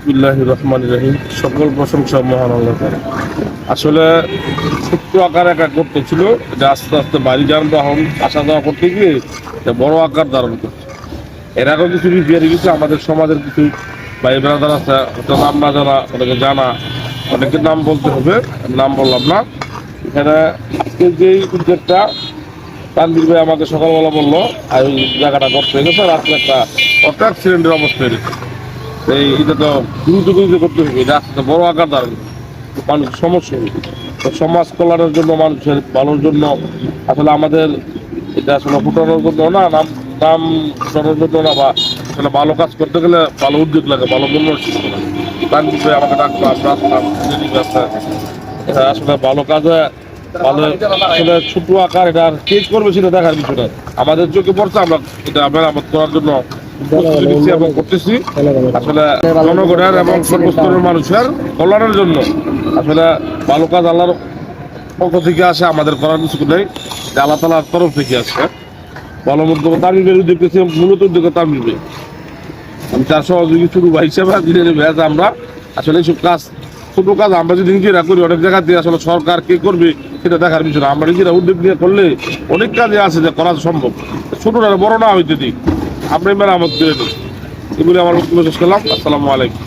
বিসমিল্লাহ রহমান রহিম। সকল প্রশংসা মহান আল্লাহ আসলে ছোট্ট আকার এক এক করতে ছিল যে আস্তে আস্তে বাড়ি যানবাহন আসা যাওয়া করতে গিয়ে বড় আকার ধারণ করছে। এর আগেও কিছু রিপেয়ার গেছে আমাদের সমাজের কিছু ভাই ব্রাদার আছে নাম না জানা, অনেকে জানা, অনেকে নাম বলতে হবে, নাম বললাম না। এখানে আজকে যে উদ্যোগটা তানবির ভাই আমাকে সকালবেলা বলল আর জায়গাটা করতে গেছে, রাত্রে একটা অটো অ্যাক্সিডেন্টের অবস্থা হয়েছে এই এটা তো দ্রুত দ্রুত করতে হবে। আস্তে বড় আকার করবে। মানুষ সমস্যা। সমাজ কল্যাণের জন্য, মানুষের ভালোর জন্য। আসলে আমাদের এটা আসলে ফুটানোর জন্য না, নাম নাম ফুটানোর জন্য না বা আসলে ভালো কাজ করতে গেলে ভালো উদ্যোগ লাগে, ভালো মূল্য লাগে তানবির ভাই আমাকে ডাকলো, আমরা আসলাম এটা আসলে ভালো কাজে, ভালো আসলে ছোট আকার, এটা আর কে করবে সেটা দেখার বিষয় না আমাদের চোখে পড়ছে, আমরা এটা মেরামত করার জন্য করতেছি আসলে জনগণের এবং সর্বস্তরের মানুষের কল্যাণের জন্য আসলে ভালো কাজ আল্লাহর পক্ষ থেকে আসে, আমাদের করার কিছু নেই। আল্লাহ তালার তরফ থেকে আসে। ভালো মধ্যে তামিমের উদ্যোগ মূলত উদ্যোগে তামিমে আমি তার সহযোগী শুরু ভাই হিসেবে দিনের ভেজ আমরা। আসলে এইসব কাজ, ছোট কাজ আমরা যদি নিজেরা করি, অনেক জায়গাতে আসলে সরকার কে করবে সেটা দেখার বিষয় আমরা নিজেরা উদ্যোগ নিয়ে করলে অনেক কাজে আছে যে করা সম্ভব। ছোটরা বড় না হইতে দিই আমরা মেরামত করে দিই এগুলি আমার বক্তব্য শেষ করলাম। আসসালামু আলাইকুম।